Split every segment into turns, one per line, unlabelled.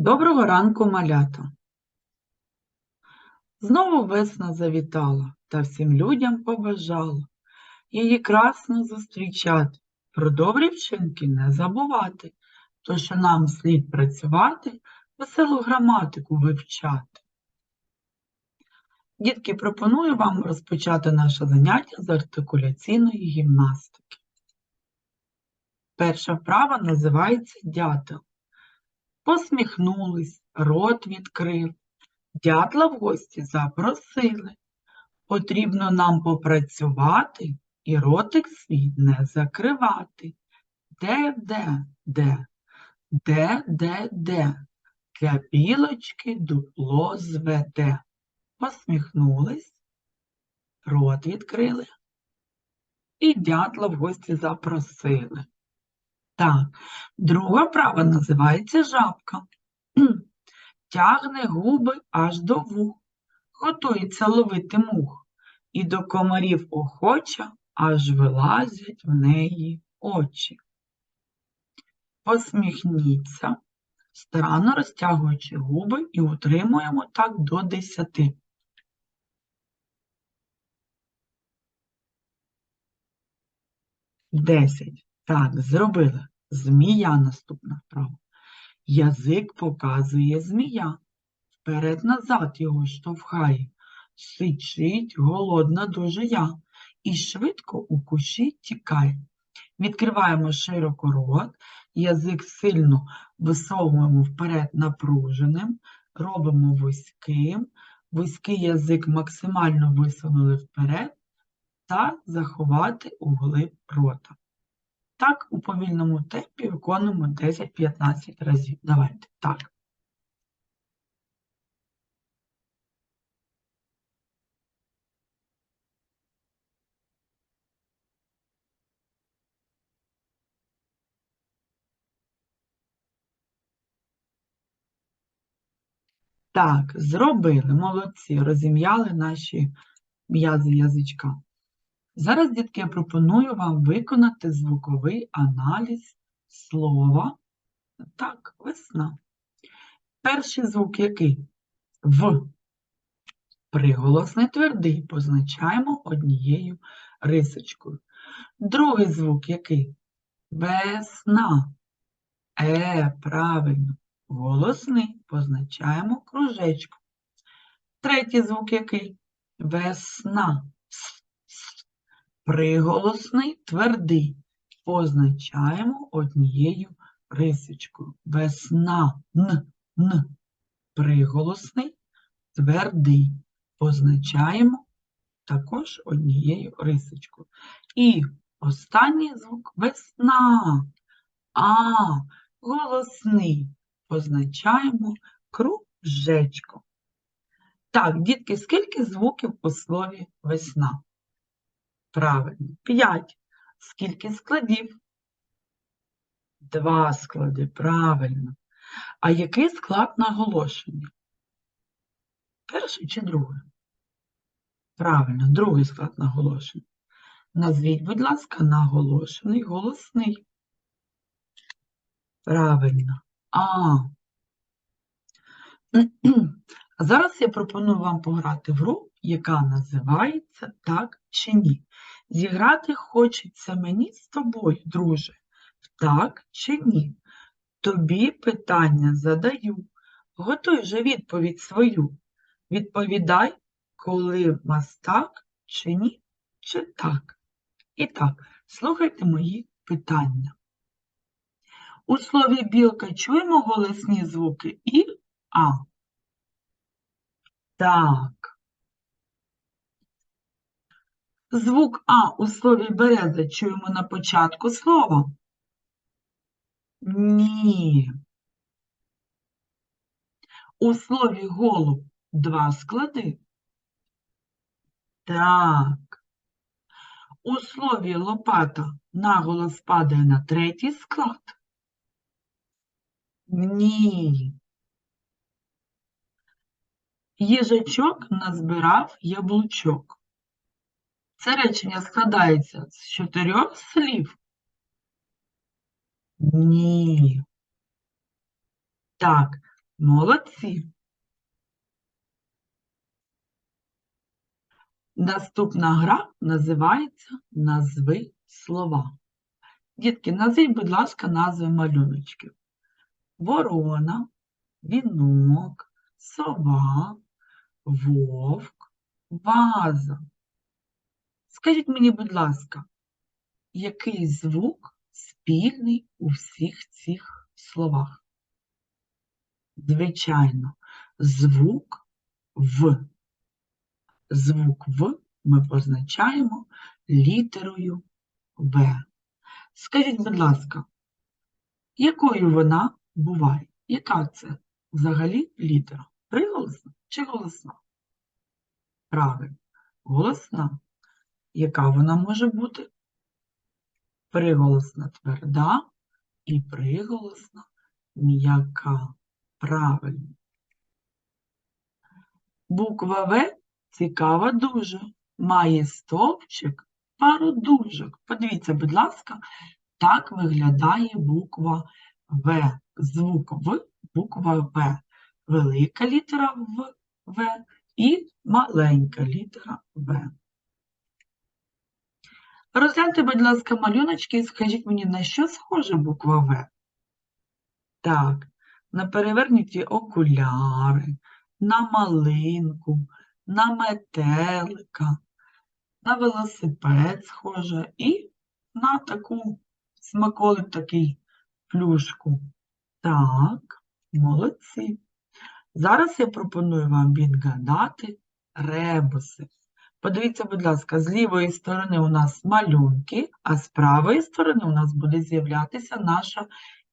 Доброго ранку, малята! Знову весна завітала та всім людям побажала її красно зустрічати, про добрі вчинки не забувати, то що нам слід працювати, веселу граматику вивчати. Дітки, пропоную вам розпочати наше заняття з артикуляційної гімнастики. Перша вправа називається дятел. Посміхнулись, рот відкрив, дятла в гості запросили. Потрібно нам попрацювати і ротик свій не закривати. Де, де, де, де, де, де, для білочки дупло зведе. Посміхнулись, рот відкрили і дятла в гості запросили. Так, друга права називається жабка. Тягне губи аж до вух, готується ловити мух, і до комарів охоча аж вилазять в неї очі. Посміхніться, старанно розтягуючи губи і утримуємо так до десяти. Десять. Так, зробили. Змія наступна вправа. Язик показує змія. Вперед-назад його штовхає. Сичить голодна дуже я. І швидко у кущі тікає. Відкриваємо широко рот, язик сильно висовуємо вперед напруженим, робимо вузьким, вузький язик максимально висунули вперед та заховати у рота. Так, у повільному темпі виконуємо 10-15 разів. Давайте. Так. Так, зробили, молодці, розім'яли наші м'язи язичка. Зараз, дітки, я пропоную вам виконати звуковий аналіз слова. Так, весна. Перший звук який? В. Приголосний твердий позначаємо однією рисочкою. Другий звук який? Весна. Е, правильно. Голосний позначаємо кружечком. Третій звук який? Весна. Приголосний твердий позначаємо однією рисочкою. Весна н, н. Приголосний твердий позначаємо також однією рисочкою. І останній звук весна. А, голосний позначаємо кружечком. Так, дітки, скільки звуків у слові весна? Правильно. П'ять. Скільки складів? Два склади. Правильно. А який склад наголошення? Перший чи другий? Правильно, другий склад наголошення. Назвіть, будь ласка, наголошений голосний. Правильно. А. Зараз я пропоную вам пограти в гру, яка називається Так чи ні. Зіграти хочеться мені з тобою, друже. Так чи ні? Тобі питання задаю. Готуй же відповідь свою. Відповідай, коли в нас так чи ні, чи так. І так, слухайте мої питання. У слові білка чуємо голосні звуки і А. Так. Звук А у слові береза чуємо на початку слова? Ні. У слові голуб два склади? Так. У слові лопата наголос падає на третій склад? Ні. Їжачок назбирав яблучок. Це речення складається з чотирьох слів. Ні. Так, Молодці. Наступна гра називається Назви слова. Дітки, назвіть, будь ласка, назви малюночків. Ворона, вінок, сова, вовк, ваза. Скажіть мені, будь ласка, який звук спільний у всіх цих словах? Звичайно, звук В. Звук В ми позначаємо літерою В. Скажіть, будь ласка, якою вона буває? Яка це взагалі літера? Приголосна чи голосна? Правильно, голосна. Яка вона може бути? Приголосна тверда і приголосна м'яка. Правильно. Буква В цікава дуже. Має стовпчик, пару дужок. Подивіться, будь ласка, так виглядає буква В. Звук В, буква В. Велика літера В, В і маленька літера В. Розгляньте, будь ласка, малюночки і скажіть мені, на що схожа буква В? Так, на перевернуті окуляри, на малинку, на метелика, на велосипед схоже і на таку смаколик такий плюшку. Так, молодці. Зараз я пропоную вам відгадати ребуси. Подивіться, будь ласка, з лівої сторони у нас малюнки, а з правої сторони у нас буде з'являтися наша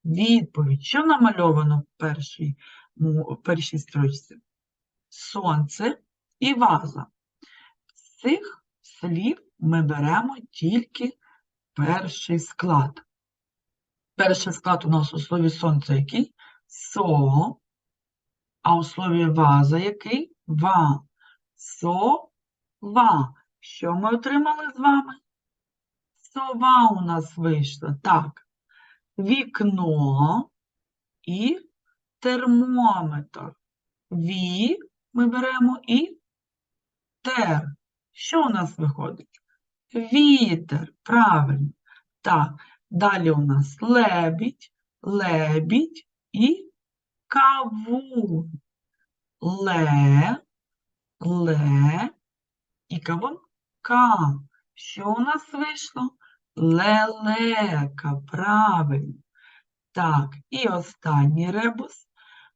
відповідь. Що намальовано в першій, в першій строчці? Сонце і ваза. З цих слів ми беремо тільки перший склад. Перший склад у нас у слові сонце який? Со, а у слові ваза який? Ва. Со, ва. Що ми отримали з вами? Сова у нас вийшла. Так. Вікно і термометр. Ві ми беремо і тер. Що у нас виходить? Вітер. Правильно. Так. Далі у нас лебідь, лебідь і кавун. Ле, ле і кавун ка. Що у нас вийшло? Лелека, правильно. Так, і останній ребус.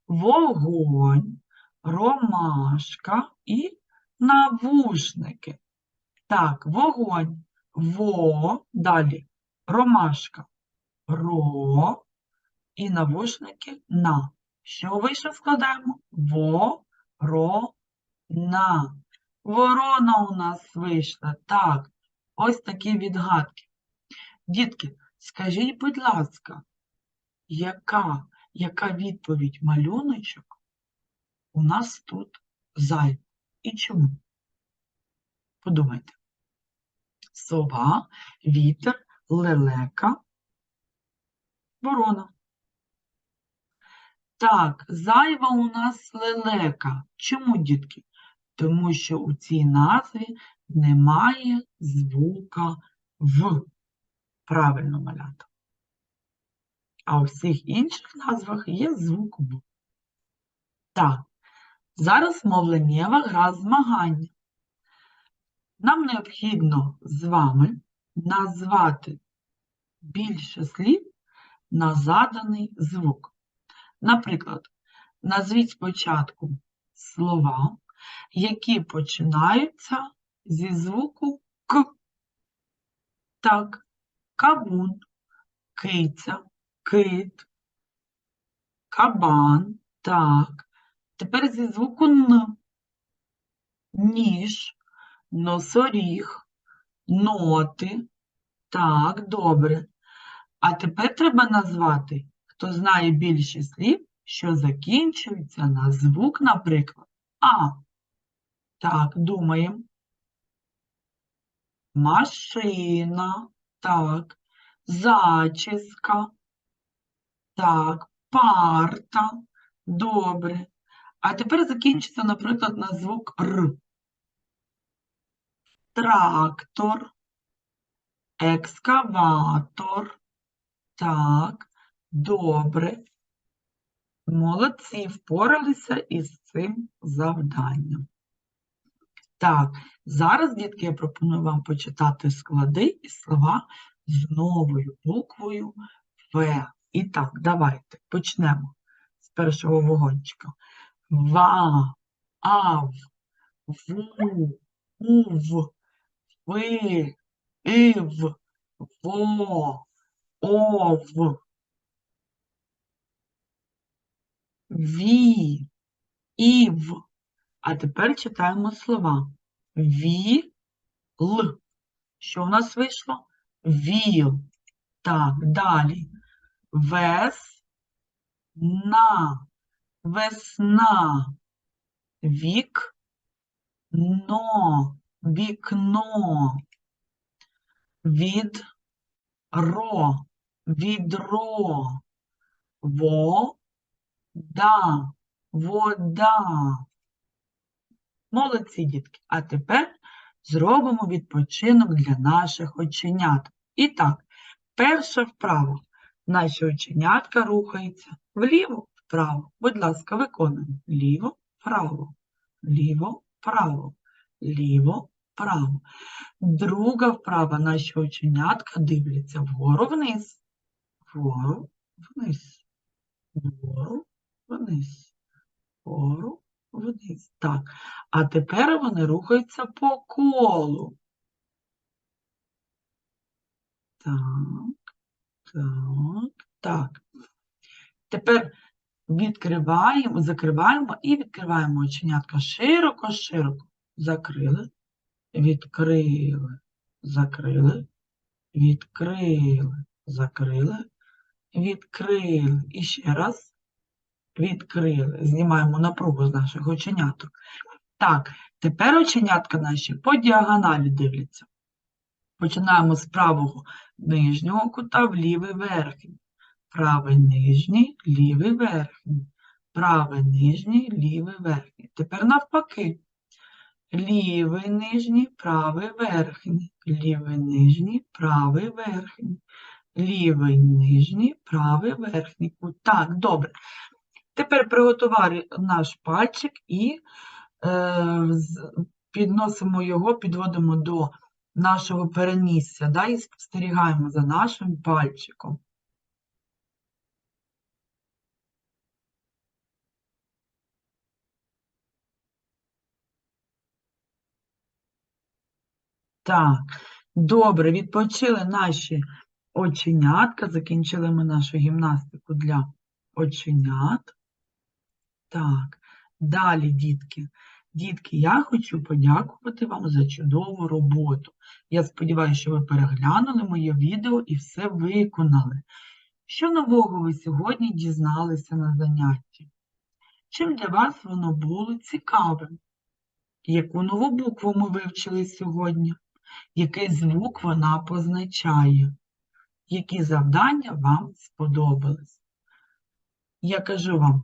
Вогонь, ромашка і навушники. Так, вогонь, во, далі ромашка, ро і навушники на. Що вище складаємо? Во, ро, на. Ворона у нас вийшла. Так, ось такі відгадки. Дітки, скажіть, будь ласка, яка, яка відповідь малюночок у нас тут зайва? І чому? Подумайте. Сова, вітер, лелека, ворона. Так, зайва у нас лелека. Чому, дітки? Тому що у цій назві немає звука В. Правильно малята. А у всіх інших назвах є звук В. Так, зараз мовленнєва гра змагання. Нам необхідно з вами назвати більше слів на заданий звук. Наприклад, назвіть спочатку слова, які починаються зі звуку К. Так, кавун, киця, кит, кабан. Так. Тепер зі звуку Н. Ніж, носоріг, ноти. Так, добре. А тепер треба назвати, хто знає більше слів, що закінчуються на звук, наприклад, А. Так, думаємо. Машина. Так. Зачіска. Так, парта. Добре. А тепер закінчиться, наприклад, на звук Р. Трактор, екскаватор. Так, добре. Молодці, впоралися із цим завданням. Так, зараз, дітки, я пропоную вам почитати склади і слова з новою буквою В. І так, давайте почнемо з першого вогончика. Ва, ав, ву, ув, ви, ив, во, ов, ві, ів. А тепер читаємо слова. Ві, л. Що в нас вийшло? Віл. Так, далі. Вес, на, весна, вік, но, вікно, від, ро, відро, во, да, вода. Молодці, дітки. А тепер зробимо відпочинок для наших оченят. І так, перше вправо. Наші оченятка рухаються вліво, вправо. Будь ласка, виконуємо. Ліво, вправо, ліво, вправо. Друга вправа. Наші оченятка дивляться вгору вниз, вгору вниз, вгору вниз, вгору вниз. Так. А тепер вони рухаються по колу. Так, так, так. Тепер відкриваємо, закриваємо і відкриваємо оченятка широко-широко. Закрили, відкрили, закрили, відкрили, закрили, відкрили. І ще раз відкрили. Знімаємо напругу з наших оченяток. Так, тепер оченятка наші по діагоналі дивляться. Починаємо з правого нижнього кута в лівий верхній. Правий нижній, лівий верхній. Правий нижній, лівий верхній. Тепер навпаки. Лівий нижній, правий верхній. Лівий нижній, правий верхній. Лівий нижній, правий верхній. Так, добре. Тепер приготували наш пальчик і е, підносимо його, підводимо до нашого перенісся, да, і спостерігаємо за нашим пальчиком. Так, добре, відпочили наші оченятка, закінчили ми нашу гімнастику для оченят. Так, далі, дітки. Дітки, я хочу подякувати вам за чудову роботу. Я сподіваюся, що ви переглянули моє відео і все виконали. Що нового ви сьогодні дізналися на занятті? Чим для вас воно було цікавим? Яку нову букву ми вивчили сьогодні? Який звук вона позначає? Які завдання вам сподобались? Я кажу вам